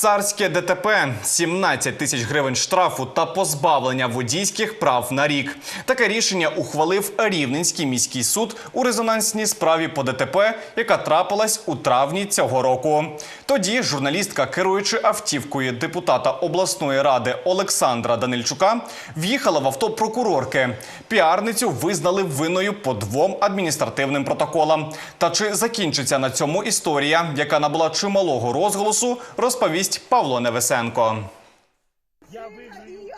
Царське ДТП 17 тисяч гривень штрафу та позбавлення водійських прав на рік. Таке рішення ухвалив Рівненський міський суд у резонансній справі по ДТП, яка трапилась у травні цього року. Тоді журналістка, керуючи автівкою депутата обласної ради Олександра Данильчука, в'їхала в авто прокурорки. Піарницю визнали винною по двом адміністративним протоколам. Та чи закінчиться на цьому історія, яка набула чималого розголосу, розповість Павло Невесенко.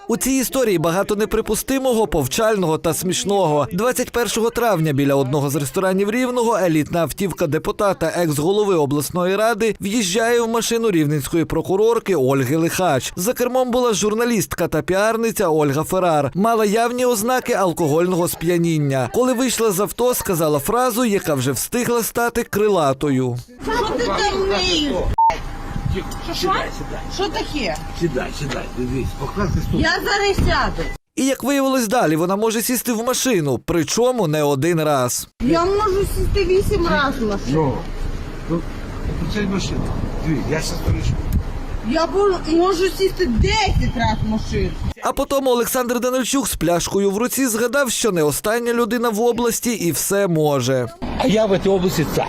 У цій історії багато неприпустимого, повчального та смішного. 21 травня біля одного з ресторанів Рівного елітна автівка депутата, екс-голови обласної ради, в'їжджає в машину рівненської прокурорки Ольги Лихач. За кермом була журналістка та піарниця Ольга Феррар. Мала явні ознаки алкогольного сп'яніння. Коли вийшла з авто, сказала фразу, яка вже встигла стати крилатою. Що ти там вмієш? Тихо, Що? сідай, сідай, Що таке? сідай, сідай, дивись, покласти стул. Я зараз сяду. І як виявилось далі, вона може сісти в машину, причому не один раз. Я можу сісти вісім разів в машину. Ну, ну, машину. Дивись, я ще сторічку. Я бу- можу сісти 10 разів в машину. А потім Олександр Данильчук з пляшкою в руці згадав, що не остання людина в області і все може. А я в цій області цар.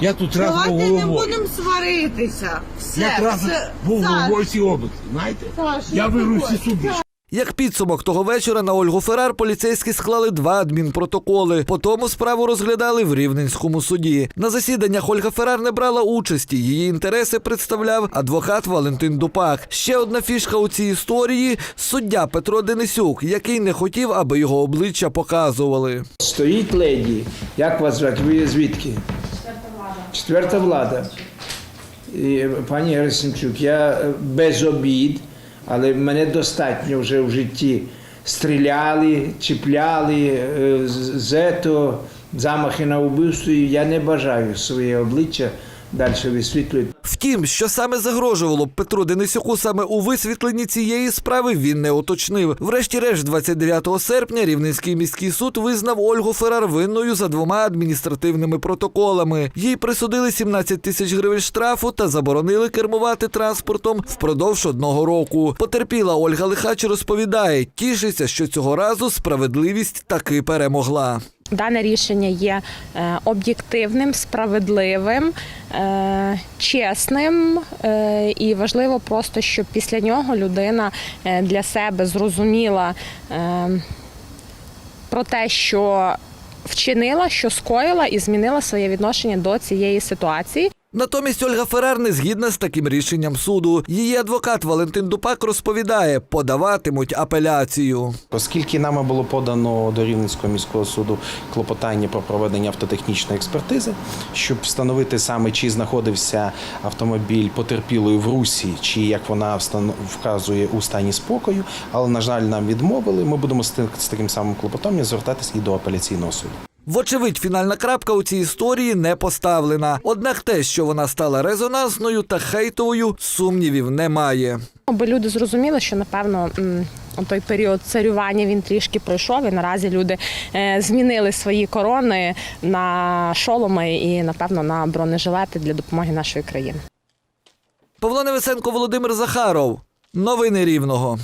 Я тут раз був Давайте не головою. будемо сваритися. Все, Я раз все. був Саш, головою всій області, знаєте? Саш, Я не виграв всі суди. Як підсумок того вечора на Ольгу Феррар поліцейські склали два адмінпротоколи. По тому справу розглядали в Рівненському суді. На засіданнях Ольга Феррар не брала участі. Її інтереси представляв адвокат Валентин Дупак. Ще одна фішка у цій історії суддя Петро Денисюк, який не хотів, аби його обличчя показували. Стоїть леді. Як вас звати? Ви звідки? Четверта влада. І, пані Герасимчук, я е, без обід, але мене достатньо вже в житті. Стріляли, чіпляли, е, зето, замахи на вбивство. і Я не бажаю своє обличчя далі висвітлювати. Втім, що саме загрожувало Петру Денисюку саме у висвітленні цієї справи, він не уточнив. Врешті-решт, 29 серпня Рівненський міський суд визнав Ольгу Феррар винною за двома адміністративними протоколами. Їй присудили 17 тисяч гривень штрафу та заборонили кермувати транспортом впродовж одного року. Потерпіла Ольга Лихач розповідає, тішиться, що цього разу справедливість таки перемогла. Дане рішення є е, об'єктивним, справедливим, е, чесним е, і важливо просто, щоб після нього людина для себе зрозуміла про те, що вчинила, що скоїла, і змінила своє відношення до цієї ситуації. Натомість Ольга Феррар не згідна з таким рішенням суду. Її адвокат Валентин Дупак розповідає, подаватимуть апеляцію. Оскільки нами було подано до Рівненського міського суду клопотання про проведення автотехнічної експертизи, щоб встановити саме чи знаходився автомобіль потерпілою в русі, чи як вона вказує у стані спокою, але на жаль, нам відмовили. Ми будемо з таким самим клопотанням звертатись і до апеляційного суду. Вочевидь, фінальна крапка у цій історії не поставлена. Однак те, що вона стала резонансною та хейтовою, сумнівів немає. Аби люди зрозуміли, що напевно той період царювання він трішки пройшов, і наразі люди е, змінили свої корони на шоломи і напевно на бронежилети для допомоги нашої країни. Павло Невесенко, Володимир Захаров. Новини Рівного.